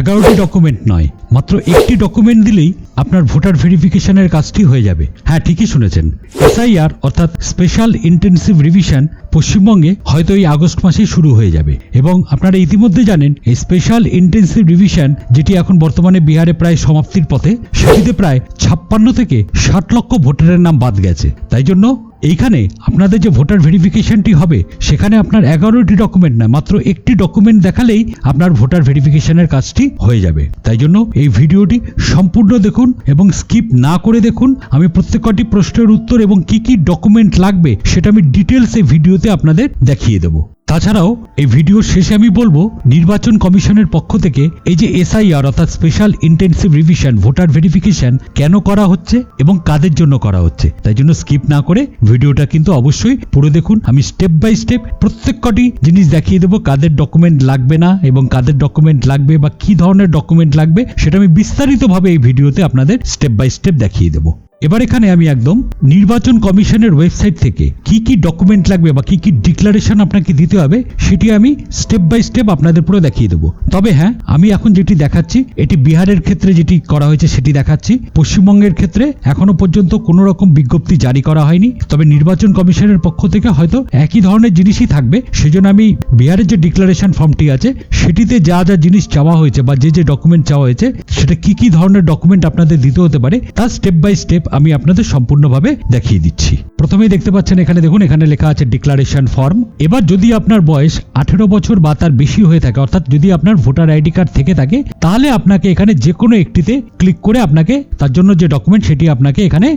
এগারোটি ডকুমেন্ট নয়, মাত্র একটি ডকুমেন্ট দিলেই আপনার ভোটার ভেরিফিকেশনের কাজটি হয়ে যাবে। হ্যাঁ ঠিকই শুনেছেন। এসআইআর অর্থাৎ স্পেশাল ইন্টেনসিভ রিভিশন পশ্চিমবঙ্গে হয়তো এই আগস্ট মাসেই শুরু হয়ে যাবে। এবং আপনারা ইতিমধ্যে জানেন, এই স্পেশাল ইন্টেনসিভ রিভিশন যেটি এখন বর্তমানে বিহারে প্রায় সমাপ্তির পথে, সেটিতে প্রায় ছাপ্পান্ন থেকে ষাট লক্ষ ভোটারের নাম বাদ গেছে। তাই জন্য এইখানে আপনাদের যে ভোটার ভেরিফিকেশনটি হবে, সেখানে আপনার এগারোটি ডকুমেন্ট না মাত্র একটি ডকুমেন্ট দেখালেই আপনার ভোটার ভেরিফিকেশনের কাজটি হয়ে যাবে। তাই জন্য এই ভিডিওটি সম্পূর্ণ দেখুন এবং স্কিপ না করে দেখুন। আমি প্রত্যেক কটি প্রশ্নের উত্তর এবং কি কি ডকুমেন্ট লাগবে, সেটা আমি ডিটেলস এই ভিডিওতে আপনাদের দেখিয়ে দেবো। তাছাড়াও, এই ভিডিওর শেষে আমি বলব, নির্বাচন কমিশনের পক্ষ থেকে এই যে এসআইআর, অর্থাৎ special intensive revision voter verification কেন করা হচ্ছে এবং কাদের জন্য করা হচ্ছে? তাই জন্য স্কিপ না করে ভিডিওটা কিন্তু অবশ্যই পুরো দেখুন। আমি স্টেপ বাই স্টেপ প্রত্যেক কটি জিনিস দেখিয়ে দেবো, কাদের ডকুমেন্ট লাগবে না এবং কাদের ডকুমেন্ট লাগবে বা কি ধরনের ডকুমেন্ট লাগবে, সেটা আমি বিস্তারিতভাবে এই ভিডিওতে আপনাদের স্টেপ বাই স্টেপ দেখিয়ে দেবো। এবার এখানে আমি একদম নির্বাচন কমিশনের ওয়েবসাইট থেকে কি কি ডকুমেন্ট লাগবে বা কি কি ডিক্লারেশন আপনাকে দিতে হবে, সেটি আমি স্টেপ বাই স্টেপ আপনাদের পুরো দেখিয়ে দেবো। তবে হ্যাঁ আমি এখন যেটি দেখাচ্ছি, এটি বিহারের ক্ষেত্রে যেটি করা হয়েছে সেটি দেখাচ্ছি। পশ্চিমবঙ্গের ক্ষেত্রে এখনও পর্যন্ত কোনো রকম বিজ্ঞপ্তি জারি করা হয়নি, তবে নির্বাচন কমিশনের পক্ষ থেকে হয়তো একই ধরনের জিনিসই থাকবে। সেজন্য আমি বিহারের যে ডিক্লারেশন ফর্মটি আছে, সেটিতে যা যা জিনিস চাওয়া হয়েছে বা যে যে ডকুমেন্ট চাওয়া হয়েছে, সেটা কি কি ধরনের ডকুমেন্ট আপনাদের দিতে হতে পারে তার স্টেপ বাই স্টেপ আমি আপনাদের সম্পূর্ণভাবে দেখিয়ে দিচ্ছি। প্রথমেই দেখতে পাচ্ছেন এখানে দেখুন, এখানে লেখা আছে ডিক্লারেশন ফর্ম এবার যদি আপনার বয়স আঠেরো বছর বা তার বেশি হয়ে থাকে, অর্থাৎ যদি আপনার ভোটার আইডি কার্ড থেকে থাকে, তাহলে আপনাকে এখানে যে কোনো একটিতে ক্লিক করে আপনাকে তার জন্য যে ডকুমেন্ট সেটি আপনাকে এখানে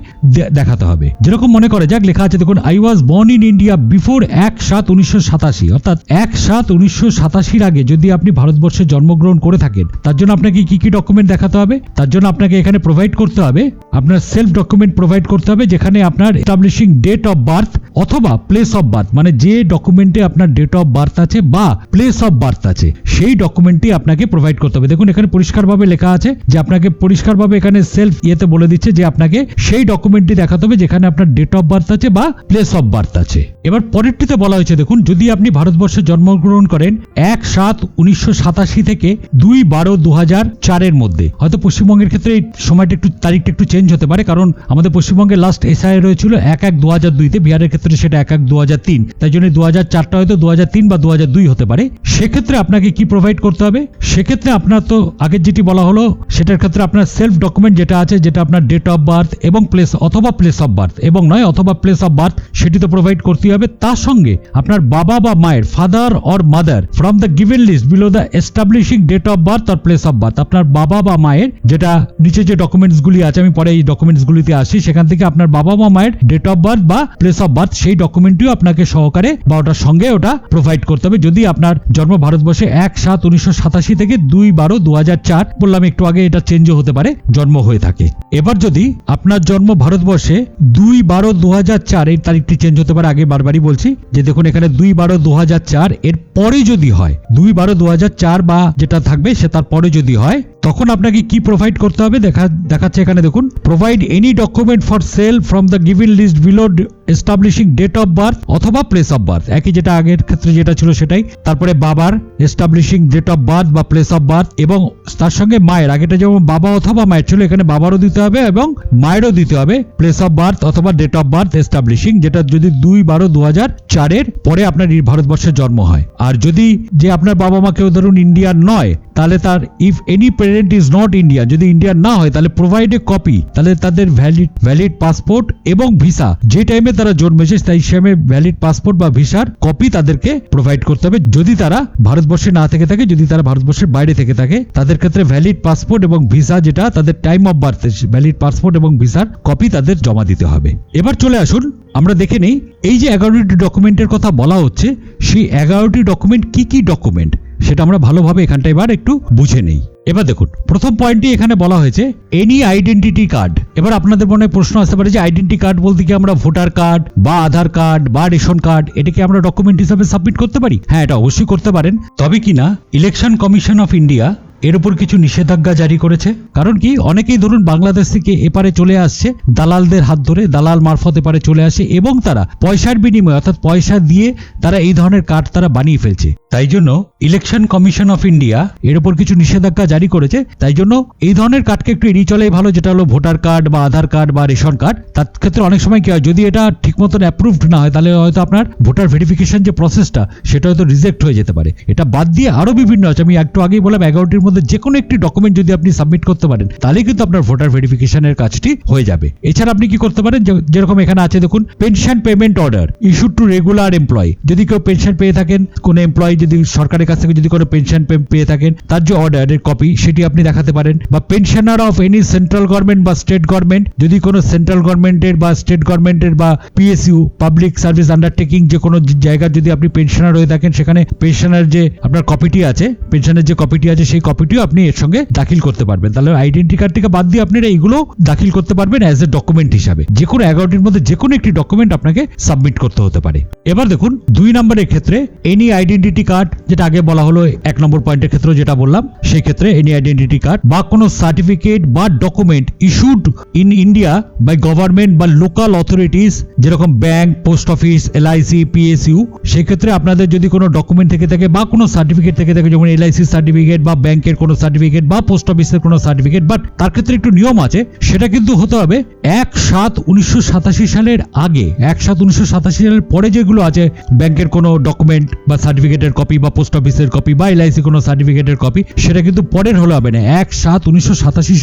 দেখাতে হবে। যেরকম মনে করে যাক, লেখা আছে দেখুন I was born in India before এক সাত উনিশশো সাতাশি। অর্থাৎ এক সাত উনিশশো সাতাশির আগে যদি আপনি ভারতবর্ষে জন্মগ্রহণ করে থাকেন, তার জন্য আপনাকে কি কি ডকুমেন্ট দেখাতে হবে? তার জন্য আপনাকে এখানে প্রোভাইড করতে হবে। আপনার সেলফ ডকুমেন্ট প্রোভাইড করতে হবে, যেখানে আপনার এস্টাবলিশিং ডেট অফ বার্থ অথবা প্লেস অফ বার্থ মানে যে ডকুমেন্টে আপনার ডেট অফ বার্থ আছে বা প্লেস অফ বার্থ আছে, সেই ডকুমেন্টটি আপনাকে প্রোভাইড করতে হবে। দেখুন, এখানে পরিষ্কারভাবে লেখা আছে যে আপনাকে পরিষ্কারভাবে এখানে সেলফ ইয়েতে বলে দিচ্ছে যে আপনাকে সেই ডকুমেন্টটি দেখাতে হবে যেখানে আপনার ডেট অফ বার্থ আছে বা প্লেস অফ বার্থ আছে। এবার পরেরটিতে বলা হয়েছে, দেখুন, যদি আপনি ভারতবর্ষে জন্মগ্রহণ করেন এক সাত উনিশশো সাতাশি থেকে দুই বারো দু হাজার চারের মধ্যে, হয়তো পশ্চিমবঙ্গের ক্ষেত্রে এই সময়টা একটু, তারিখটা একটু চেঞ্জ হতে পারে, কারণ আমাদের পশ্চিমবঙ্গে লাস্ট এসআই রয়েছিল এক এক দু হাজার দুইতে বিহারের ক্ষেত্রে সেটা এক এক দু হাজার তিন। তাই জন্য দু হাজার চারটা হয়তো দু হাজার তিন বা দু হাজার দুই হতে পারে। সেক্ষেত্রে আপনাকে কি প্রোভাইড করতে হবে? সেক্ষেত্রে আপনার তো আগের যেটি বলা হলো, সেটার ক্ষেত্রে আপনার সেলফ ডকুমেন্ট যেটা আছে, যেটা আপনার ডেট অফ বার্থ এবং প্লেস অথবা প্লেস অফ বার্থ এবং নয়, অথবা প্লেস অফ বার্থ সেটি তো প্রোভাইড করতেই হবে। তার সঙ্গে আপনার বাবা বা মায়ের father or mother from the given list below the establishing date of birth or place of birth আপনার বাবা বা মায়ের যেটা নিচে যে ডকুমেন্টস গুলি আছে, আমি পরে এই ডকুমেন্টস গুলিতে আসি, সেখান থেকে আপনার বাবা বা মায়ের ডেট অফ বার্থ বা প্লেস অফ বার্থ সেই ডকুমেন্টটিও আপনাকে সহকারে বা ওটার সঙ্গে ওটা প্রোভাইড করতে হবে। যদি আপনার জন্ম ভারতবর্ষে এক সাত উনিশশো সাতাশি থেকে দুই বারো দু হাজার চার, বললাম একটু আগে এটা চেঞ্জও হতে পারে, জন্ম হয়ে থাকে। এবার যদি আপনার জন্ম ভারতবর্ষে দুই বারো দু হাজার চার এই তারিখটি চেঞ্জ হতে পারে, আগে বারবারই বলছি, যে দেখুন এখানে দুই বারো দু হাজার চার এর পরে যদি হয়, দুই বারো দু হাজার চার বা যেটা থাকবে সে তার পরে যদি হয় তখন আপনাকে কি প্রোভাইড করতে হবে? দেখা, দেখাচ্ছে এখানে দেখুন। Provide any document for self from the given list below establishing date of birth অথবা প্লেস অফ বার্থ একই যেটা আগের ক্ষেত্রে যেটা ছিল সেটাই। তারপরে বাবার এস্টাবলিশিং ডেট অফ বার্থ বা প্লেস অফ বার্থ এবং তার সঙ্গে মায়ের। আগেটা যেমন বাবা অথবা মায়ের ছিল, এখানে বাবারও দিতে হবে এবং মায়েরও দিতে হবে। প্লেস অফ বার্থ অথবা ডেট অফ বার্থ এস্টাবলিশিং যেটা যদি দুই বারো দু হাজার চারের পরে আপনার এই ভারতবর্ষের জন্ম হয়। আর যদি যে আপনার বাবা মা কেউ ধরুন ইন্ডিয়ান নয়, তাহলে তার if any parent is not Indian যদি ইন্ডিয়ান না হয়, তাহলে প্রোভাইড এ কপি তাহলে তাদের ভ্যালিড ভ্যালিড পাসপোর্ট এবং ভিসা যে টাইমে তারা জন্মেছে সেই হিসেবে ভ্যালিড পাসপোর্ট বা ভিসার কপি তাদেরকে প্রোভাইড করতে হবে। যদি তারা ভারতবর্ষে না থেকে থাকে, যদি তারা ভারতবর্ষের বাইরে থেকে থাকে, তাদের ক্ষেত্রে ভ্যালিড পাসপোর্ট এবং ভিসা যেটা, তাদের time of birth valid passport এবং ভিসার কপি তাদের জমা দিতে হবে। এবার চলে আসুন, আমরা দেখে নেই, এই যে এগারোটি ডকুমেন্টের কথা বলা হচ্ছে, সেই এগারোটি ডকুমেন্ট কি কি ডকুমেন্ট সেটা আমরা ভালোভাবে এখানটা এবার একটু বুঝে নেই। এবার দেখুন, প্রথম পয়েন্টটি এখানে বলা হয়েছে এনি আইডেন্টিটি কার্ড এবার আপনাদের মনে প্রশ্ন আসতে পারে যে আইডেন্টি কার্ড বলতে কি আমরা ভোটার কার্ড বা আধার কার্ড বা রেশন কার্ড এটাকে আমরা ডকুমেন্ট হিসাবে সাবমিট করতে পারি? হ্যাঁ এটা অবশ্যই করতে পারেন। তবে কিনা ইলেকশন কমিশন অফ ইন্ডিয়া এর উপর কিছু নিষেধাজ্ঞা জারি করেছে। কারণ কি? অনেকেই ধরুন বাংলাদেশ থেকে এপারে চলে আসছে, দালালদের হাত ধরে, দালাল মারফত এপারে চলে আসে এবং তারা পয়সার বিনিময়ে, অর্থাৎ পয়সা দিয়ে তারা এই ধরনের কার্ড তারা বানিয়ে ফেলছে। তাই জন্য ইলেকশন কমিশন অফ ইন্ডিয়া এর উপর কিছু নিষেধাজ্ঞা জারি করেছে। তাই জন্য এই ধরনের কার্ডকে একটু এড়িয়ে চলাই ভালো, যেটা হলো ভোটার কার্ড বা আধার কার্ড বা রেশন কার্ড। তার ক্ষেত্রে অনেক সময় কি হয়, যদি এটা ঠিক মতন অ্যাপ্রুভড না হয়, তাহলে হয়তো আপনার ভোটার ভেরিফিকেশন যে প্রসেসটা সেটা হয়তো রিজেক্ট হয়ে যেতে পারে। এটা বাদ দিয়ে আরও বিভিন্ন আছে। আমি একটু আগেই বললাম, এগারোটির মধ্যে যে কোনো একটি ডকুমেন্ট যদি আপনি সাবমিট করতে পারেন তাহলে কিন্তু আপনার ভোটার ভেরিফিকেশনের কাজটি হয়ে যাবে। এছাড়া আপনি কি করতে পারেন? যেরকম এখানে আছে দেখুন pension payment order issued to regular employee যদি কেউ পেনশন পেয়ে থাকেন, কোন এমপ্লয় যদি সরকারের কাছ থেকে যদি কোনো পেনশন পেয়ে থাকেন, তার যে অর্ডারের কপি সেটি আপনি দেখাতে পারেন। বা pensioner of any central government বা স্টেট গভর্নমেন্ট যদি কোনো সেন্ট্রাল গভর্নমেন্টের বা স্টেট গভর্নমেন্টের বা পিএসইউ পাবলিক সার্ভিস আন্ডারটেকিং যে কোনো জায়গার যদি আপনি পেনশনার হয়ে থাকেন, সেখানে পেনশনার যে আপনার কপিটি আছে পেনশনের যে কপিটি আছে, সেই কপিটিও আপনি এর সঙ্গে দাখিল করতে পারবেন। তাহলে আইডেন্টি কার্ড থেকে বাদ দিয়ে আপনারা এইগুলো দাখিল করতে পারবেন অ্যাজ এ ডকুমেন্ট হিসাবে। যে কোনো এগারোটির মধ্যে যে কোনো একটি ডকুমেন্ট আপনাকে সাবমিট করতে হতে পারে। এবার দেখুন, দুই নম্বরের ক্ষেত্রে এনি আইডেন্টিটি কার্ড যেটা আগে বলা হলো এক নম্বর পয়েন্টের ক্ষেত্রে যেটা বললাম, সেই ক্ষেত্রে এনি আইডেন্টিটি কার্ড বা কোনো সার্টিফিকেট বা document issued in India by government বা লোকাল অথরিটিস যেরকম bank post office LIC PSU সেক্ষেত্রে আপনাদের যদি কোনো ডকুমেন্ট থেকে থাকে বা কোনো সার্টিফিকেট থেকে থাকে, যেমন এলআইসি সার্টিফিকেট বা ব্যাংকের কোনো সার্টিফিকেট বা পোস্ট অফিসের কোনো সার্টিফিকেট বাট তার ক্ষেত্রে একটু নিয়ম আছে, সেটা কিন্তু হতে হবে এক সাত উনিশশো সালের আগে। এক সাত উনিশশো সালের পরে যেগুলো আছে, ব্যাংকের কোনো ডকুমেন্ট বা সার্টিফিকেটের কপি বা পোস্ট অফিসের কপি বা এলআইসি কোনো সার্টিফিকেটের কপি সেটা কিন্তু পরের হলে হবে না। এক সাত উনিশশো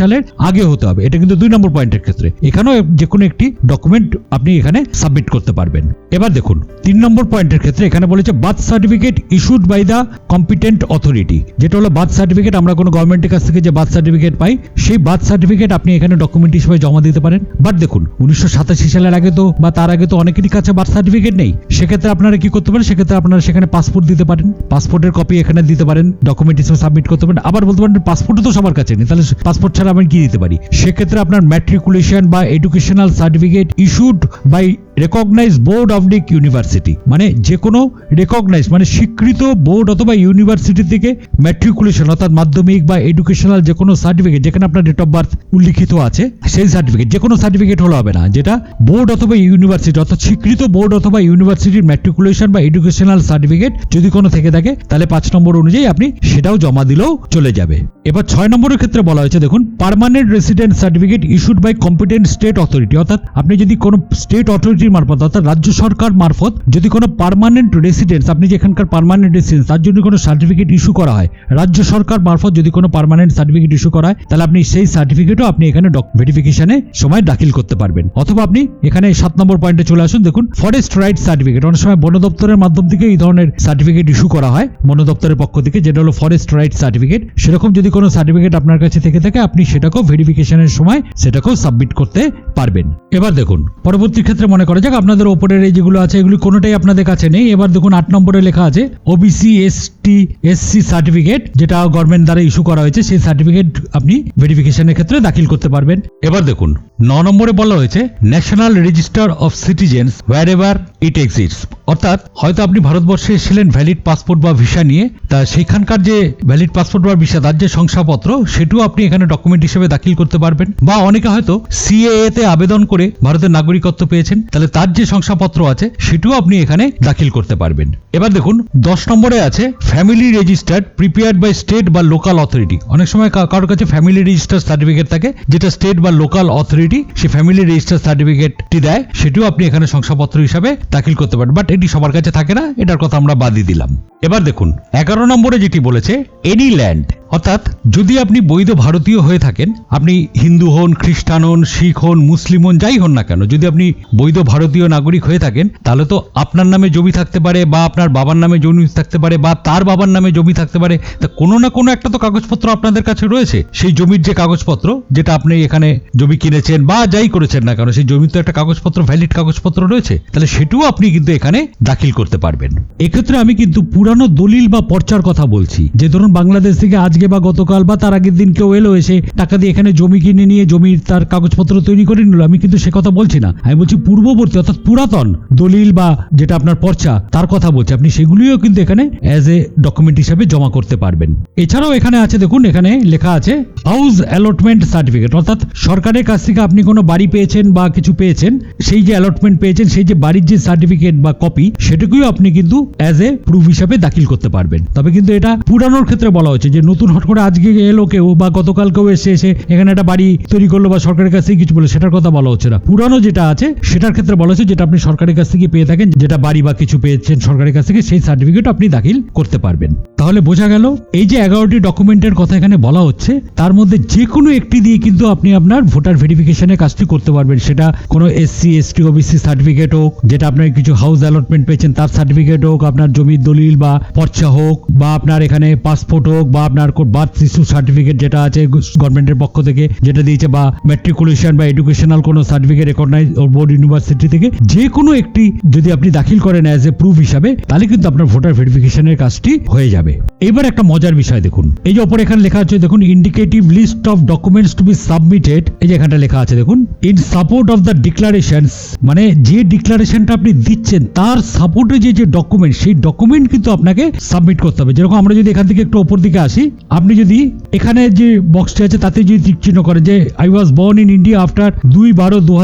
সালের আগে হতে হবে। এটা কিন্তু দুই নম্বর পয়েন্টের ক্ষেত্রে। এখানেও যে কোনো একটি ডকুমেন্ট আপনি এখানে সাবমিট করতে পারবেন। এবার দেখুন, তিন নম্বর পয়েন্টের ক্ষেত্রে এখানে বলেছে birth certificate issued by the competent authority যেটা হলো বার্থ সার্টিফিকেট আমরা কোনো গভর্নমেন্টের কাছ থেকে যে বার্থ সার্টিফিকেট পাই, সেই বার্থ সার্টিফিকেট আপনি এখানে ডকুমেন্ট হিসেবে জমা দিতে পারেন। বাট দেখুন, উনিশশো সাতাশি সালের আগে তো বা তার আগে তো অনেকেরই কাছে বার্থ সার্টিফিকেট নেই। সেক্ষেত্রে আপনারা কি করতে পারেন? সেক্ষেত্রে আপনারা সেখানে পাসপোর্ট দিতে পারেন। পাসপোর্টের কপি এখানে দিতে পারেন ডকুমেন্ট হিসেবে সাবমিট করতে পারেন। আবার বলতে পারেন পাসপোর্টও তো সবার কাছে নেই। তাহলে পাসপোর্ট ছাড়া আমি কি দিতে পারি? সেক্ষেত্রে আপনার ম্যাট্রিকুলেশন বা educational certificate issued by recognise board of Dick university মানে যে কোনো রেকগনাইজ মানে স্বীকৃত বোর্ড অথবা ইউনিভার্সিটি থেকে ম্যাট্রিকুলেশন অর্থাৎ মাধ্যমিক বা এডুকেশনাল যে কোনো সার্টিফিকেট যেখানে আপনার ডেট অফ বার্থ উল্লিখিত আছে, সেই সার্টিফিকেট যে কোনো সার্টিফিকেট হলে হবে না, যেটা বোর্ড অথবা ইউনিভার্সিটি অর্থাৎ স্বীকৃত বোর্ড অথবা ইউনিভার্সিটির ম্যাট্রিকুলেশন বা এডুকেশনাল সার্টিফিকেট যদি কোনো থেকে থাকে, তাহলে পাঁচ নম্বর অনুযায়ী আপনি সেটাও জমা দিলেও চলে যাবে। এবার ছয় নম্বরের ক্ষেত্রে বলা হয়েছে, দেখুন permanent resident certificate issued by competent state authority অর্থাৎ আপনি যদি কোনো স্টেট অথরিটির মারফত, অর্থাৎ রাজ্য সরকার মারফত যদি কোনো পার্মানেন্ট রেসিডেন্স আপনি যে এখানকার পার্মানেন্ট রেসিডেন্স তার জন্য কোনো সার্টিফিকেট ইস্যু করা হয়। রাজ্য সরকার মারফত যদি কোনো পার্মানেন্ট সার্টিফিকেট ইস্যু করা হয়, তাহলে আপনি সেই সার্টিফিকেটও আপনি এখানে ভেরিফিকেশনে সময় দাখিল করতে পারবেন। অথবা আপনি এখানে সাত নম্বর পয়েন্টে চলে আসুন, দেখুন ফরেস্ট রাইট সার্টিফিকেট অনেক সময় বন দপ্তরের মাধ্যম থেকে এই ধরনের সার্টিফিকেট ইস্যু করা হয়, বন দপ্তরের পক্ষ থেকে, যেটা হলো ফরেস্ট রাইট সার্টিফিকেট সেরকম যদি কোনো সার্টিফিকেট আপনার কাছে থেকে থাকে, আপনি সেটাকেও ভেরিফিকেশনের সময় সেটাকেও সাবমিট করতে পারবেন। এবার দেখুন, পরবর্তী ক্ষেত্রে মনে করা যাক আপনাদের ওপরের এই যেগুলো আছে, এগুলি কোনোটাই আপনাদের কাছে নেই। এবার দেখুন আট নম্বরে লেখা আছে ওবিসি এসটি এসসি সার্টিফিকেট যেটা গভর্নমেন্ট দ্বারা ইস্যু করা হয়েছে, সেই সার্টিফিকেট আপনি ভেরিফিকেশনের ক্ষেত্রে দাখিল করতে পারবেন। এবার দেখুন, ন নম্বরে বলা হয়েছে national register of citizens wherever it exists অর্থাৎ হয়তো আপনি ভারতবর্ষে এসেছিলেন ভ্যালিড পাসপোর্ট বা ভিসা নিয়ে, তা সেখানকার যে ভ্যালিড পাসপোর্ট বা ভিসা তার যে শংসাপত্র, সেটিও আপনি এখানে ডকুমেন্ট হিসেবে দাখিল করতে পারবেন। বা অনেকে হয়তো সিএএ তে আবেদন করে ভারতের নাগরিকত্ব পেয়েছেন, তাহলে তার যে শংসাপত্র আছে, সেটিও আপনি এখানে দাখিল করতে পারবেন। এবার দেখুন, দশ নম্বরে আছে family registered prepared by state বা লোকাল অথরিটি অনেক সময় কারোর কাছে ফ্যামিলি রেজিস্টার সার্টিফিকেট থাকে, যেটা স্টেট বা লোকাল অথরিটি সে ফ্যামিলি রেজিস্টার সার্টিফিকেটটি দেয়, সেটিও আপনি এখানে শংসাপত্র হিসাবে দাখিল করতে পারেন। বাট এটি সবার কাছে থাকে না, এটার কথা আমরা বাদই দিলাম। এবার দেখুন, এগারো নম্বরে যেটি বলেছে এনি ল্যান্ড অর্থাৎ যদি আপনি বৈধ ভারতীয় হয়ে থাকেন, আপনি হিন্দু হন, খ্রিস্টান হন, শিখ হন, মুসলিম হন, যাই হন না কেন, যদি আপনি বৈধ ভারতীয় নাগরিক হয়ে থাকেন, তাহলে তো আপনার নামে জমি থাকতে পারে বা আপনার বাবার নামে জমি থাকতে পারে বা তার বাবার নামে জমি থাকতে পারে, তা কোনো না কোনো একটা তো কাগজপত্র আপনাদের কাছে রয়েছে। সেই জমির যে কাগজপত্র, যেটা আপনি এখানে জমি কিনেছেন বা যাই করেছেন না কেন, সেই জমির তো একটা কাগজপত্র ভ্যালিড কাগজপত্র রয়েছে, তাহলে সেটাও আপনি কিন্তু এখানে দাখিল করতে পারবেন। এক্ষেত্রে আমি কিন্তু পুরানো দলিল বা পর্চার কথা বলছি। যে ধরুন বাংলাদেশ থেকে আজ আজকে বা গতকাল বা তার আগের দিন কেউ এলো এসে টাকা দিয়ে এখানে জমি কিনে নিয়ে, জমির তার কাগজপত্র তৈরি করে নিল। আমি কিন্তু সে কথা বলছি না। আমি বলছি পূর্ববর্তী, অর্থাৎ পুরাতন দলিল বা যেটা আপনার পর্চা, তার কথা বলছি। আপনি সেগুলিও কিন্তু এখানে অ্যাজ এ ডকুমেন্ট হিসাবে জমা করতে পারবেন। এছাড়াও এখানে আছে, দেখুন, এখানে লেখা আছে হাউস অ্যালটমেন্ট সার্টিফিকেট অর্থাৎ সরকারের কাছ থেকে আপনি কোনো বাড়ি পেয়েছেন বা কিছু পেয়েছেন, সেই যে অ্যালটমেন্ট পেয়েছেন, সেই যে বাড়ির যে সার্টিফিকেট বা কপি সেটাকেও আপনি কিন্তু অ্যাজ এ প্রুফ হিসাবে দাখিল করতে পারবেন। তবে কিন্তু এটা পুরানোর ক্ষেত্রে বলা হচ্ছে যে নতুন হট করে আজকে এলো কেউ বা গতকাল কেউ এসে এসে এখানে একটা বাড়ি তৈরি করল বা সরকারের কাছ থেকে কিছু বলে, সেটার কথা বলা হচ্ছে না। পুরানো যেটা আছে, সেটার ক্ষেত্রে বলা হচ্ছে যেটা আপনি সরকারের কাছ থেকে পেয়ে থাকেন, যেটা বাড়ি বা কিছু পেয়েছেন সরকারের কাছ থেকে, সেই সার্টিফিকেট আপনি দাখিল করতে পারবেন। তাহলে বোঝা গেল, এই যে এগারোটি ডকুমেন্টের কথা এখানে বলা হচ্ছে, তার মধ্যে যে কোনো একটি দিয়ে কিন্তু আপনি আপনার ভোটার ভেরিফিকেশনের কাজটি করতে পারবেন। সেটা কোনো এসসি এসটি ওবিসি সার্টিফিকেট হোক, যেটা আপনার কিছু হাউস অ্যালটমেন্ট পেয়েছেন, তার সার্টিফিকেট হোক, আপনার জমির দলিল বা পর্চা হোক, বা আপনার এখানে পাসপোর্ট হোক, বা আপনার বার্থ শিশু সার্টিফিকেট যেটা আছে গভর্নমেন্টের পক্ষ থেকে, যেটা দিয়েছে বা ম্যাট্রিকুলেশন বা এডুকেশনাল কোনো সার্টিফিকেট রেকগনাইজ বোর্ড ইউনিভার্সিটি থেকে, যে কোনো একটি যদি আপনি দাখিল করেন অ্যাজ এ প্রুফ হিসাবে, তাহলে কিন্তু আপনার ভোটার ভেরিফিকেশনের কাজটি হয়ে যাবে। এবার একটা মজার বিষয় দেখুন। এই যে ওপরে এখানে লেখা আছে, দেখুন indicative list of documents to be submitted এই যে এখানটা লেখা আছে, দেখুন in support of the declarations মানে যে ডিক্লারেশনটা আপনি দিচ্ছেন, তার সাপোর্টে যে যে ডকুমেন্ট সেই ডকুমেন্ট কিন্তু আপনাকে সাবমিট করতে হবে। যেরকম আমরা যদি এখান থেকে একটু ওপর দিকে আসি আপনি যদি এখানে যে বক্সটি আছে, তাতে যদি টিক চিহ্ন করেন যে I was born in India after দুই বারো দু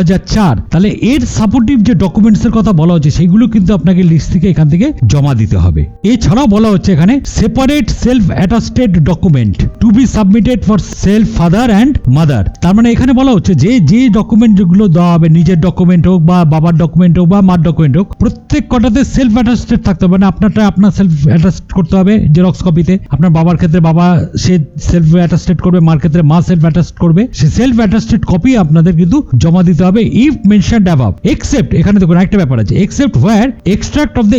তাহলে এর সাপোর্টিভ যে ডকুমেন্টস এর কথা বলা হচ্ছে, সেগুলো কিন্তু আপনাকে লিস্ট থেকে এখান থেকে জমা দিতে হবে। এছাড়াও বলা হচ্ছে এখানে separate self attested document to be submitted for self father and mother তার মানে এখানে বলা হচ্ছে যে যে ডকুমেন্ট যেগুলো দেওয়া হবে, নিজের ডকুমেন্ট হোক বা বাবার ডকুমেন্ট হোক বা মার ডকুমেন্ট হোক, প্রত্যেক কটাতে সেলফ অ্যাটাস্টেড থাকতে হবে। মানে আপনারটা আপনার সেলফ অ্যাটাস্ট করতে হবে জেরক্স কপিতে আপনার বাবার ক্ষেত্রে বাবা সে সেলফ অ্যাটাস্টেড করবে মার ক্ষেত্রে মা সেলফ অ্যাটাস্ট করবে। সে সেলফ অ্যাটাস্টেড কপি আপনাদের কিন্তু জমা দিতে হবে ইফ মেনশনড অ্যাবাভ এক্সেপ্ট এখানে দেখুন একটা ব্যাপার আছে। Except extract of the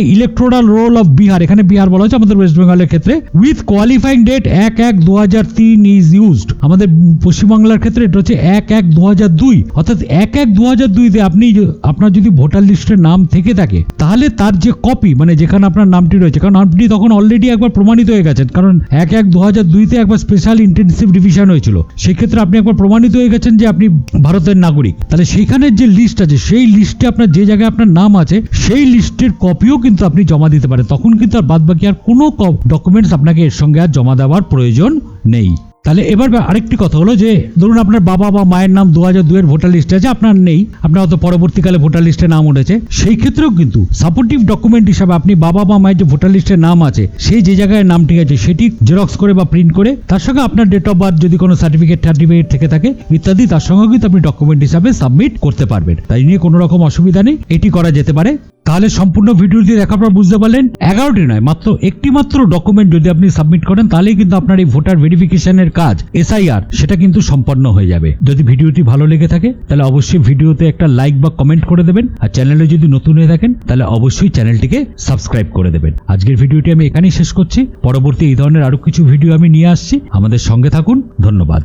roll of Bihar এখানে বিহার বলা হচ্ছে আমাদের ওয়েস্ট বেঙ্গলের ক্ষেত্রে। উইথ কোয়ালিফাইং ডেট এক এক দু হাজার তিন ইজ ইউজড আমাদের পশ্চিমবাংলার ক্ষেত্রে এটা হচ্ছে এক এক দু হাজার দুই। অর্থাৎ এক এক দু হাজার দুইতে আপনি আপনার যদি ভোটার লিস্টের নাম থেকে থাকে, তাহলে তার যে কপি মানে যেখানে আপনার নামটি রয়েছে, কারণ আপনি তখন অলরেডি একবার প্রমাণিত হয়ে গেছেন কারণ এক এক দু হাজার দুইতে একবার স্পেশাল ইন্টেনসিভ ডিভিশন হয়েছিল। সেক্ষেত্রে আপনি একবার প্রমাণিত হয়ে গেছেন যে আপনি ভারতের নাগরিক। তাহলে সেখানের যে লিস্ট আছে, সেই লিস্টে আপনার যে জায়গায় আপনার নাম আছে, সেই লিস্টের কপিও কিন্তু আপনি জমা দিতে পারেন। তখন কিন্তু আর বাদ বাকি আর কোনো ডকুমেন্টস আপনাকে এর সঙ্গে আর জমা দেওয়ার প্রয়োজন নেই। তাহলে এবার আরেকটি কথা হলো যে, ধরুন আপনার বাবা বা মায়ের নাম দু হাজার দুয়ের ভোটার লিস্টে আছে, আপনার নেই, আপনার হয়তো পরবর্তীকালে ভোটার লিস্টে নাম উঠেছে। সেই ক্ষেত্রেও কিন্তু সাপোর্টিভ ডকুমেন্ট হিসাবে আপনি বাবা বা মায়ের যে ভোটার লিস্টে নাম আছে, সেই যে জায়গায় নামটি আছে, সেটি জেরক্স করে বা প্রিন্ট করে, তার সঙ্গে আপনার ডেট অফ বার্থ যদি কোনো সার্টিফিকেট সার্টিফিকেট থেকে থাকে, ইত্যাদি, তার সঙ্গে কিন্তু আপনি ডকুমেন্ট হিসাবে সাবমিট করতে পারবেন। তাই নিয়ে কোনো রকম অসুবিধা নেই, এটি করা যেতে পারে। তাহলে সম্পূর্ণ ভিডিওটি দেখার পর বুঝতে পারলেন, এগারোটি নয়, মাত্র একটি মাত্র ডকুমেন্ট যদি আপনি সাবমিট করেন, তাহলেই কিন্তু আপনার এই ভোটার ভেরিফিকেশনের কাজ এসআইআর সেটা কিন্তু সম্পন্ন হয়ে যাবে। যদি ভিডিওটি ভালো লেগে থাকে, তাহলে অবশ্যই ভিডিওতে একটা লাইক বা কমেন্ট করে দেবেন, আর চ্যানেলে যদি নতুন হয়ে থাকেন, তাহলে অবশ্যই চ্যানেলটিকে সাবস্ক্রাইব করে দেবেন। আজকের ভিডিওটি আমি এখানেই শেষ করছি, পরবর্তী এই ধরনের আরও কিছু ভিডিও আমি নিয়ে আসছি, আমাদের সঙ্গে থাকুন, ধন্যবাদ।